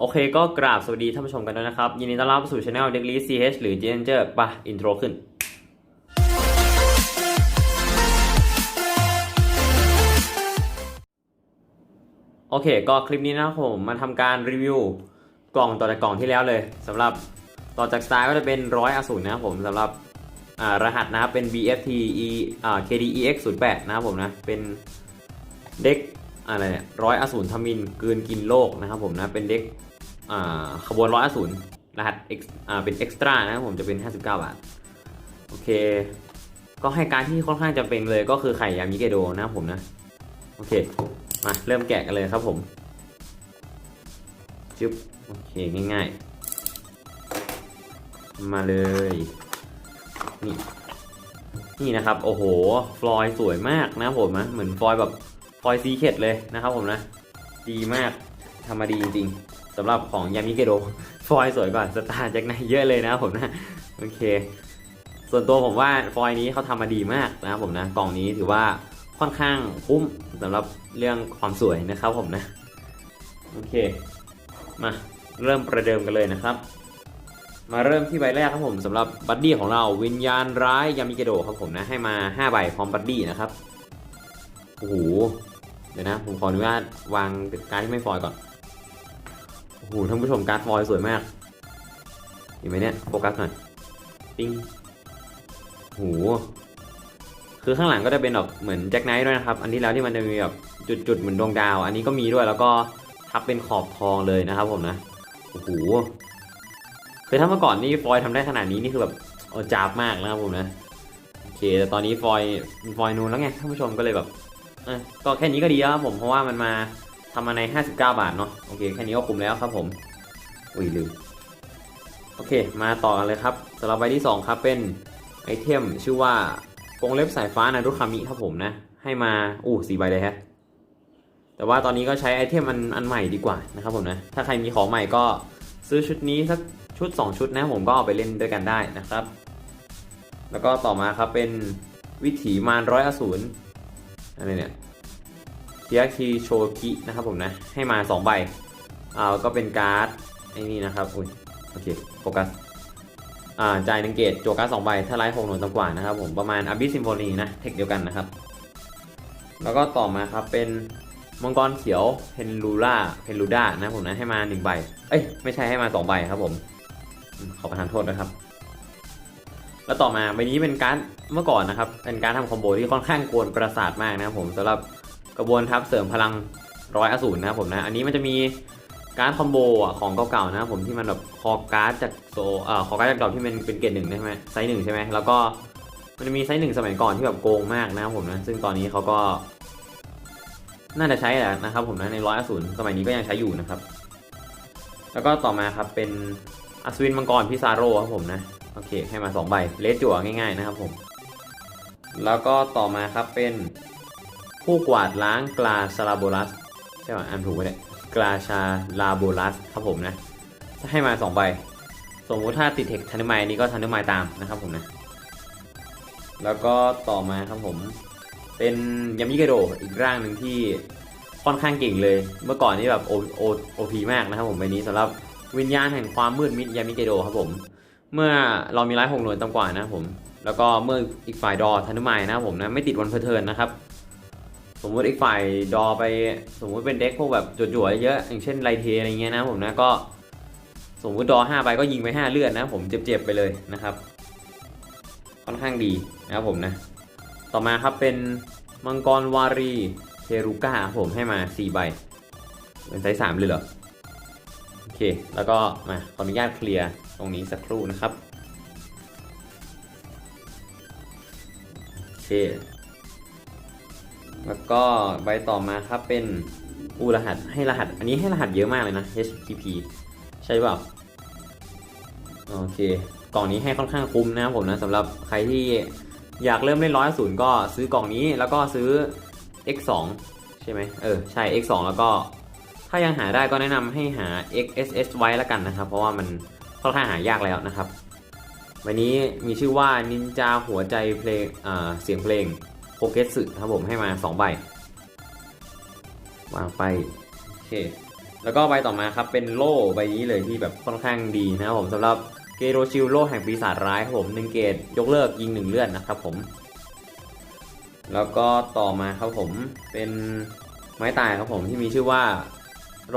โอเคก็กราบสวัสดีท่านผู้ชมกันด้วยนะครับ ยินดีต้อนรับสู่ช anel เด็กลี CH หรือ g e n g e r ปะอินโทรขึ้น โอเค ก็คลิปนี้นะผมมาทำการรีวิวกล่องต่อจากกล่องที่แล้วเลยสำหรับต่อจากสไตล์ก็จะเป็นร้อยอสูรนะครับผมสำหรับรหัสนะครับเป็น BFT E อ่า KDEX 08นะครับผมนะ เป็นเด็ก อะไรเนี่ยร้อยอสูรทมินกืนกินโลกนะครับผมนะเป็นเด็กขบวนร้อยอสูรรหัส X อ่าเป็น Extra นะครับผมจะเป็น 59 บาท โอเค ก็ให้การที่ค่อนข้างจะเป็นเลยก็คือไข่ยามิเกโดนะครับผมนะ โอเค มาเริ่มแกะกันเลยครับผมจุ๊บโอเคง่าย ๆ มาเลย นี่ นี่นะครับ โอ้โห ฟลอยสวยมากนะผมนะเหมือนฟลอยแบบ ฟอยซีเคดเลยนะครับผมนะ ดีมากทำมาดีจริงๆสำหรับของยามิเกโดฟอยสวยกว่าสตาร์จากไหนเยอะเลยนะผมนะ โอเค ส่วนตัวผมว่าฟอยนี้เขาทำมาดีมากนะครับผมนะ กล่องนี้ถือว่าค่อนข้างคุ้มสำหรับเรื่องความสวยนะครับผมนะ โอเค มาเริ่มประเดิมกันเลยนะครับ มาเริ่มที่ใบแรกครับผมสำหรับบัดดี้ของเราวิญญาณร้ายยามิเกโดครับผมนะให้มา 5 ใบพร้อมบัดดี้นะครับ โอ้โห เดี๋ยวนะ ผมขออนุญาตวางการที่ไม่ฟอยก่อน โอ้โห ท่านผู้ชมการฟอยสวยมากเห็นไหมเนี่ย โฟกัสหน่อย ปิ้งโห คือข้างหลังก็จะเป็นแบบเหมือนแจ็คไนท์ด้วยนะครับ อันที่แล้วที่มันจะมีแบบจุดๆเหมือนดวงดาว อันนี้ก็มีด้วยแล้วก็ทับเป็นขอบทองเลยนะครับผมนะ โอ้โห คือถ้าเมื่อก่อนนี่ฟอยล์ทำได้ขนาดนี้นี่คือแบบโอ้จับมากนะครับผมนะ โอเค แต่ตอนนี้ฟอยล์ฟอยนูนแล้วไงท่านผู้ชมก็เลยแบบ ออก็แค่นี้ก็ดีแล้วครับผมเพราะว่ามันมาทำมาใน 59 บาทเนาะโอเคแค่นี้ก็คุ้มแล้วครับผมอุ้ยลืมโอเค มาต่อกันเลยครับสำหรับใบที่ 2 ครับเป็นไอเทมชื่อว่าวงเล็บสายฟ้านารุคามิครับผมนะ ให้มาอู้สี่ใบเลยฮะแต่ว่าตอนนี้ก็ใช้ไอเทมอันอันใหม่ดีกว่านะครับผมนะถ้าใครมีของใหม่ก็ซื้อชุดนี้สักชุด 2 ชุดนะผมก็เอาไปเล่นด้วยกันได้นะครับ แล้วก็ต่อมาครับเป็นวิถีมารร้อยอสูร อะไรเนี่ยเทียคีโชกินะครับผมนะ ให้มา 2 ใบอ่าก็เป็นการ์ดไอ้นี่นะครับอุ้ยโอเคโฟกัสอ่าจ่ายหนึ่งเกตโจกัสสองใบถ้าไลฟ์หกหน่วยต่ำกว่านะครับผมประมาณอ b ิสซิมโฟนีนะเทคเดียวกันนะครับ แล้วก็ต่อมาครับเป็นมังกรเขียวเพนลูล่าเพนลูด้านะผมนะให้มาหนึ่งใบ เอ้ยไม่ใช่ให้มาสองใบครับผมอืมขอประทานโทษนะครับ แล้วต่อมาใบนี้เป็นการ์ดเมื่อก่อนนะครับ เป็นการทำคอมโบที่ค่อนข้างกวนประสาทมากนะครับผมสำหรับกระบวนทัพเสริมพลังร้อยอสูรนะครับผมนะ อันนี้มันจะมีการคอมโบของเก่าๆนะครับผมที่มันแบบคอการ์ดจากโซเอ่อคอการ์ดจากดอกที่มันเป็นเกรดหนึ่งใช่ไหมไซส์หนึ่งใช่ไหมแล้วก็มันจะมีไซส์หนึ่งสมัยก่อนที่แบบโกงมากนะครับผมนะ ซึ่งตอนนี้เขาก็ น่าจะใช้แหละนะครับผมนะในร้อยอสูรสมัยนี้ก็ยังใช้อยู่นะครับ แล้วก็ต่อมาครับเป็นอัศวินมังกรพิซาโร่ครับผมนะ โอเค ให้มาสองใบเลสจั่วง่ายๆนะครับผม แล้วก็ต่อมาครับเป็นผู้กวาดล้างกลาซาลาโบลัสใช่ไหมอ่านถูกไหมเนี่ยกราชาลาโบลัสครับผมนะให้มา2ใบสมมุติถ้าติดเทคทันดอร์ไมนี้ก็ทันดอร์ไมตามนะครับผมนะ แล้วก็ต่อมาครับผม เป็นยามิเกโดอีกร่างหนึ่งที่ค่อนข้างเก่งเลย เมื่อก่อนนี่แบบโอโอโอพีมากนะครับผมใบนี้สำหรับวิญญาณแห่งความมืดมิดยามิเกโดครับผม เมื่อเรามีไลฟ์หกหน่วยต่ำกว่านะผม แล้วก็เมื่ออีกฝ่ายดอทันเดอร์ไมนะผมนะไม่ติดวันเพอร์เทิร์นนะครับ สมมติอีกฝ่ายดอไปสมมุติเป็นเด็กพวกแบบจั่วๆเยอะอย่างเช่นไรเทอะไรเงี้ยนะผมนะก็สมมุติดอ5ไปก็ยิงไป5เลือดนะผมเจ็บๆไปเลยนะครับ ค่อนข้างดีนะครับผมนะ ต่อมาครับเป็นมังกรวารีเทรุก้าผมให้มา4ใบเป็นไซส์3เลยเหรอโอเค แล้วก็มาขออนุญาตเคลียร์ ตรงนี้สักครู่นะครับ โอเค แล้วก็ใบต่อมาครับเป็นอูรหัสให้รหัส อันนี้ให้รหัสเยอะมากเลยนะ HTTP ใช่เปล่า โอเค กล่องนี้ให้ค่อนข้างคุ้มนะครับผมนะสำหรับใครที่อยากเริ่มเล่นร้อยศูนย์ก็ซื้อกล่องนี้แล้วก็ซื้อ X2 ใช่ไหมเออ ใช่ X2 แล้วก็ ถ้ายังหาได้ก็แนะนำให้หา XSS ไว้แล้วกันนะครับ เพราะว่ามัน ค่อนข้างหายากแล้วนะครับ วันนี้มีชื่อว่านินจาหัวใจเพลงเสียงเพลงโปเกสึครับผมให้มา2ใบวางไปโอเคแแล้วก็ใบต่อมาครับเป็นโล่ใบนี้เลยที่แบบค่อนข้างดีนะครับผมสำหรับเกโรชิลโล่แห่งปีศาจร้ายครับผมหนึ่งเกตยกเลิกยิงหนึ่งเลือดนะครับผมแล้วก็ต่อมาครับผมเป็นไม้ตายครับผมที่มีชื่อว่า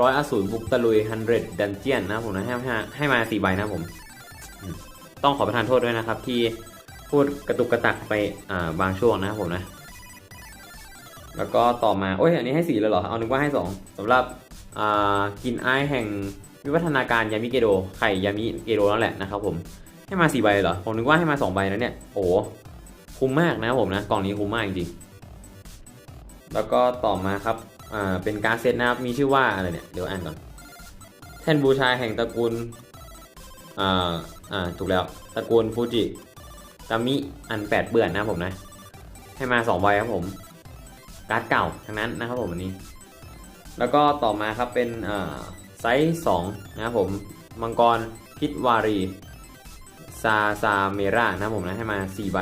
ร้อยอสูรบุกตะลุยฮันเดรดดันเจียนนะผมนะให้ให้ให้มาสี่ใบนะผม ต้องขอประทานโทษด้วยนะครับ ที่พูดกระตุกกระตักไปอ่าบางช่วงนะครับผมนะ แล้วก็ต่อมา โอ้ยอันนี้ให้สี่เลยเหรอ เอานึกว่าให้สองสำหรับอ่ากินไอแห่งวิวัฒนาการยามิเกโดไข่ยามิเกโดนั่นแหละนะครับผมให้มาสี่ใบเหรอผมนึกว่าให้มาสองใบนะเนี่ยโอ้คุ้มมากนะครับผมนะกล่องนี้คุ้มมากจริงๆแล้วก็ต่อมาครับ อ่าเป็นการเซตนะครับมีชื่อว่าอะไรเนี่ยเดี๋ยวอ่านก่อนแท่นบูชาแห่งตระกูลอ่าอ่าถูกแล้วตระกูลฟูจิตามิอันแปดเปื่อนนะผมนะ ให้มาสองใบครับผม การ์ดเก่าทั้งนั้นนะครับผมอันนี้ แล้วก็ต่อมาครับเป็นไซส์สองนะครับผมมังกรพิษวารีซาซาเมรานะครับผมนะให้มา 4 ใบ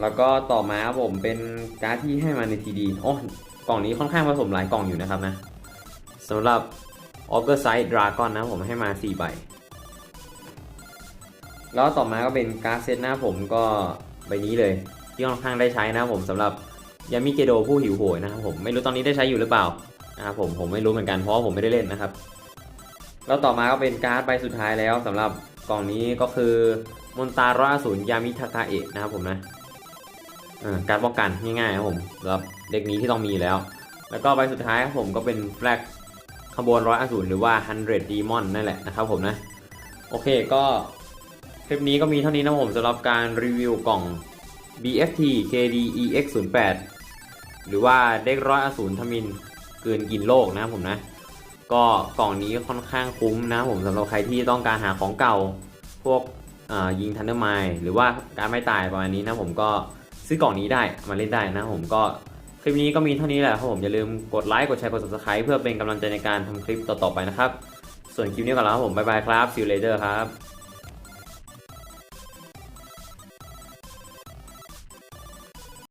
แล้วก็ต่อมาครับผมเป็นการ์ดที่ให้มาในทีดีโอ้ กล่องนี้ค่อนข้างผสมหลายกล่องอยู่นะครับนะสำหรับออเกอร์ไซด์ดราก้อนนะผมให้มา 4 ใบ แล้วต่อมาก็เป็นการ์ดเซตนะครับผมก็ใบนี้เลย ที่ค่อนข้างได้ใช้นะครับผมสำหรับยามิเกโดผู้หิวโหยนะครับผมไม่รู้ตอนนี้ได้ใช้อยู่หรือเปล่านะครับผมผมไม่รู้เหมือนกันเพราะผมไม่ได้เล่นนะครับ แล้วต่อมาก็เป็นการ์ดใบสุดท้ายแล้วสำหรับกล่องนี้ก็คือมอนตาร่าศูนย์ยามิทากาเอะนะครับผมนะ การป้องกันง่ายๆครับผมสำหรับเด็กนี้ที่ต้องมีแล้ว แล้วก็ใบสุดท้ายครับผมก็เป็นแฟลกขบวนร้อยอสูรหรือว่า 100 Demon นั่นแหละนะครับผมนะ โอเคก็คลิปนี้ก็มีเท่านี้นะผมสำหรับการรีวิวกล่อง BFT KDEX 08 หรือว่าเด็กร้อยอสูรทมินเกินกินโลกนะครับผมนะ ก็กล่องนี้ค่อนข้างคุ้มนะผมสำหรับใครที่ต้องการหาของเก่าพวกยิงทันเดอร์ไมหรือว่าการไม่ตายประมาณนี้นะผมก็ ซื้อกล่องนี้ได้มาเล่นได้นะผมก็คลิปนี้ก็มีเท่านี้แหละครับผมอย่าลืมกดไลค์กดแชร์กด subscribe เพื่อเป็นกำลังใจในการทำคลิปต่อๆไปนะครับ ส่วนคลิปนี้ก่อนแล้วครับผมบ๊ายบายครับ see you later ครับ